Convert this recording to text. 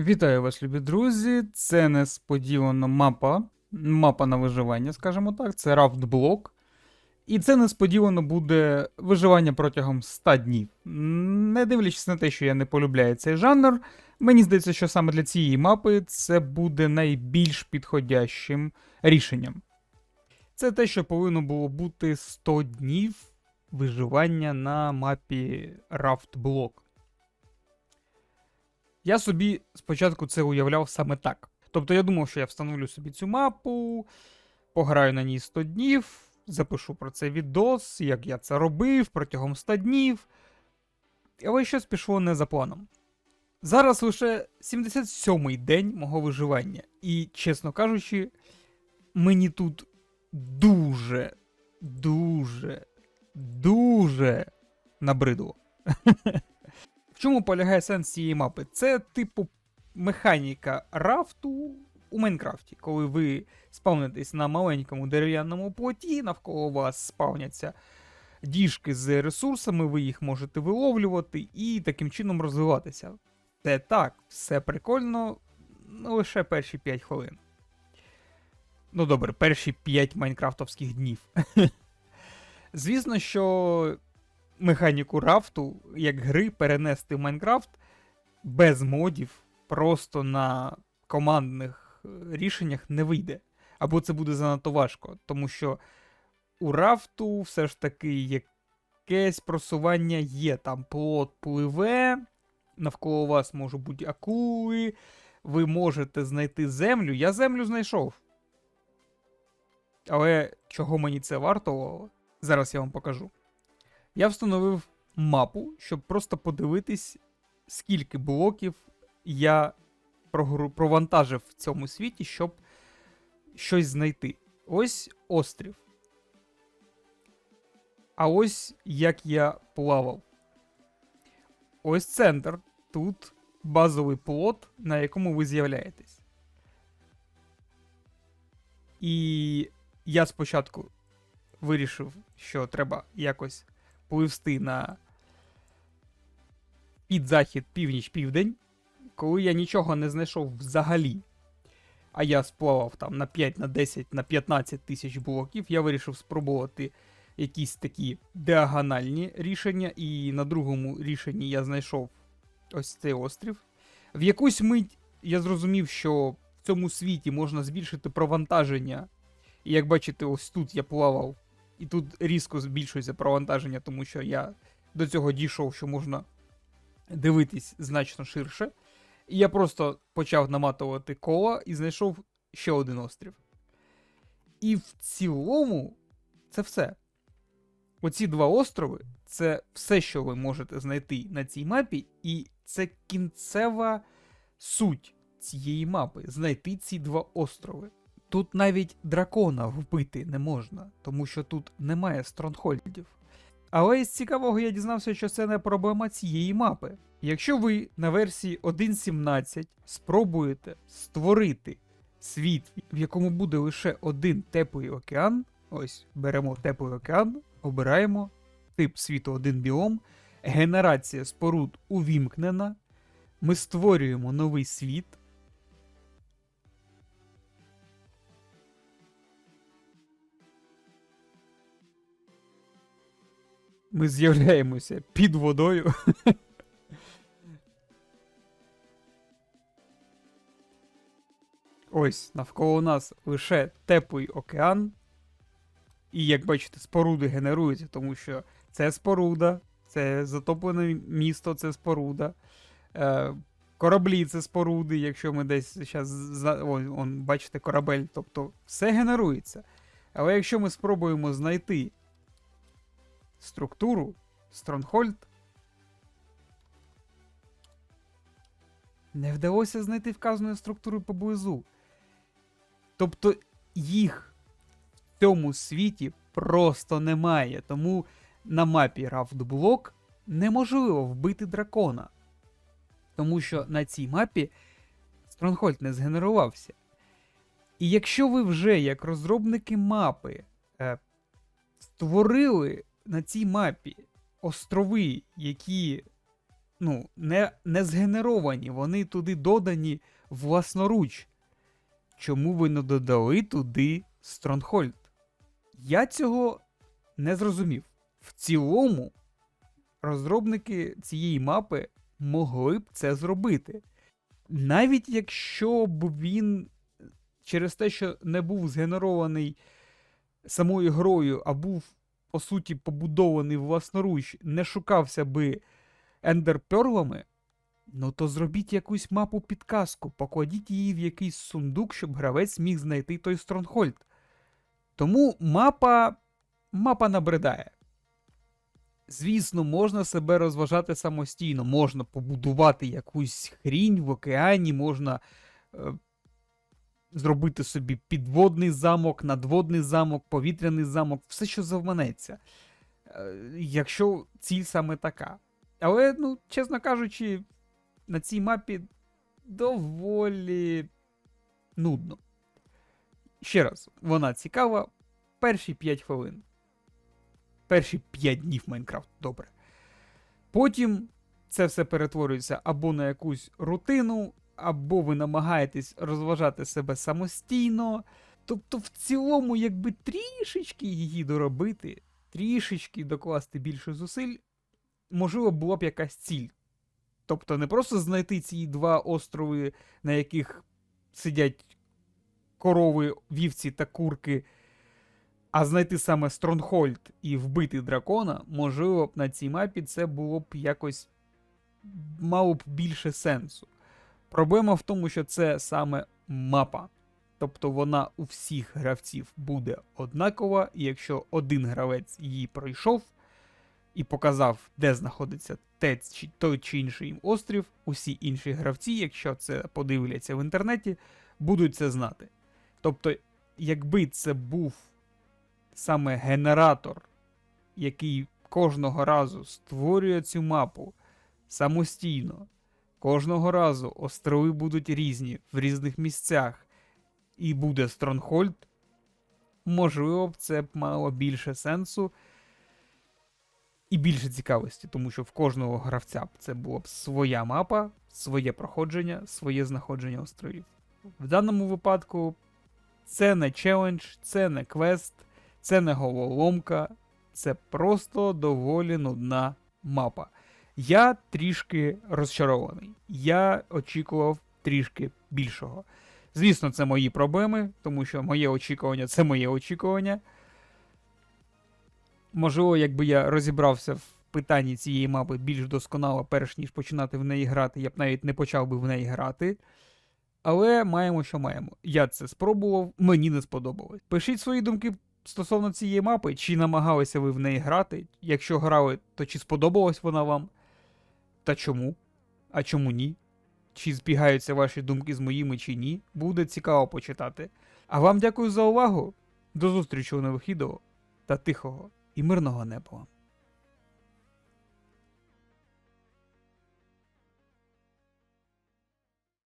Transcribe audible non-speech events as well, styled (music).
Вітаю вас, любі друзі. Це несподівано мапа. Мапа на виживання, скажімо так. Це рафт-блок. І це несподівано буде виживання протягом 100 днів. Не дивлячись на те, що я не полюбляю цей жанр, мені здається, що саме для цієї мапи це буде найбільш підходящим рішенням. Це те, що повинно було бути 100 днів виживання на мапі рафт-блок. Я собі спочатку це уявляв саме так. Тобто я думав, що я встановлю собі цю мапу, пограю на ній 100 днів, запишу про це відос, як я це робив протягом 100 днів. Але щось пішло не за планом. Зараз лише 77-й день мого виживання, і, чесно кажучи, мені тут дуже, дуже, дуже набридло. (laughs) Чому полягає сенс цієї мапи? Це, типу, механіка рафту у Майнкрафті, коли ви спавнитесь на маленькому дерев'яному плоті, навколо вас спавняться діжки з ресурсами, ви їх можете виловлювати і таким чином розвиватися. Це так, все прикольно, ну, лише перші 5 хвилин. Ну добре, перші 5 майнкрафтовських днів. (laughs) Звісно, що механіку рафту, як гри, перенести в Майнкрафт без модів, просто на командних е, рішеннях не вийде. Або це буде занадто важко, тому що у рафту все ж таки якесь просування є. Там плот пливе, навколо вас можуть бути акули, ви можете знайти землю. Я землю знайшов. Але чого мені це вартувало, зараз я вам покажу. Я встановив мапу, щоб просто подивитись, скільки блоків я провантажив в цьому світі, щоб щось знайти. Ось острів. А ось як я плавав. Ось центр. Тут базовий плот, на якому ви з'являєтесь. І я спочатку вирішив, що треба якось пливсти на під-захід, північ, південь, коли я нічого не знайшов взагалі. А я сплавав там на 5, на 10, на 15 тисяч блоків, я вирішив спробувати якісь такі діагональні рішення, і на другому рішенні я знайшов ось цей острів. В якусь мить я зрозумів, що в цьому світі можна збільшити провантаження. І як бачите, ось тут я плавав і тут різко збільшується провантаження, тому що я до цього дійшов, що можна дивитись значно ширше. І я просто почав наматувати коло і знайшов ще один острів. І в цілому це все. Оці два острови це все, що ви можете знайти на цій мапі, і це кінцева суть цієї мапи знайти ці два острови. Тут навіть дракона вбити не можна, тому що тут немає стронгхольдів. Але із цікавого я дізнався, що це не проблема цієї мапи. Якщо ви на версії 1.17 спробуєте створити світ, в якому буде лише один теплий океан, ось беремо теплий океан, обираємо тип світу один біом, генерація споруд увімкнена, ми створюємо новий світ. Ми з'являємося під водою. Ось навколо нас лише теплий океан. І як бачите, споруди генеруються, тому що це споруда, це затоплене місто, це споруда. Е, кораблі це споруди, якщо ми десь зараз. Бачите, корабель. Тобто все генерується. Але якщо ми спробуємо знайти структуру Стронгхольд. Не вдалося знайти вказаної структури поблизу. Тобто їх в цьому світі просто немає. Тому на мапі Рафтблок неможливо вбити дракона. Тому що на цій мапі Стронгхольд не згенерувався. І якщо ви вже, як розробники мапи, е, створили на цій мапі острови, які ну, не, не згенеровані, вони туди додані власноруч. Чому ви не додали туди Стронгхольд? Я цього не зрозумів. В цілому, розробники цієї мапи могли б це зробити. Навіть якщо б він через те, що не був згенерований самою грою, а був, по суті, побудований власноруч, не шукався би ендерперлами, ну то зробіть якусь мапу підказку, покладіть її в якийсь сундук, щоб гравець міг знайти той Стронгхольд. Тому мапа. мапа набридає. Звісно, можна себе розважати самостійно, можна побудувати якусь хрінь в океані, можна е, зробити собі підводний замок, надводний замок, повітряний замок, все, що завманеться. Е, якщо ціль саме така. Але, ну, чесно кажучи, на цій мапі доволі нудно. Ще раз, вона цікава перші 5 хвилин. Перші 5 днів Майнкрафт, добре. Потім це все перетворюється або на якусь рутину, або ви намагаєтесь розважати себе самостійно. Тобто, в цілому, якби трішечки її доробити, трішечки докласти більше зусиль, можливо, була б якась ціль. Тобто, не просто знайти ці два острови, на яких сидять корови, вівці та курки, а знайти саме Стронгхольд і вбити дракона, можливо б на цій мапі це було б якось мало б більше сенсу. Проблема в тому, що це саме мапа. Тобто вона у всіх гравців буде однакова, і якщо один гравець її пройшов і показав, де знаходиться те чи той чи інший острів, усі інші гравці, якщо це подивляться в інтернеті, будуть це знати. Тобто, якби це був саме генератор, який кожного разу створює цю мапу самостійно, кожного разу острови будуть різні в різних місцях, і буде Стронгхольд, можливо б це б мало більше сенсу і більше цікавості, тому що в кожного гравця б це була б своя мапа, своє проходження, своє знаходження островів. В даному випадку це не челендж, це не квест, це не головоломка, це просто доволі нудна мапа. Я трішки розчарований. Я очікував трішки більшого. Звісно, це мої проблеми, тому що моє очікування це моє очікування. Можливо, якби я розібрався в питанні цієї мапи більш досконало, перш ніж починати в неї грати, я б навіть не почав би в неї грати. Але маємо, що маємо. Я це спробував, мені не сподобалось. Пишіть свої думки стосовно цієї мапи, чи намагалися ви в неї грати. Якщо грали, то чи сподобалась вона вам? Та чому? А чому ні? Чи збігаються ваші думки з моїми чи ні? Буде цікаво почитати. А вам дякую за увагу. До зустрічі у нових відео та тихого і мирного неба.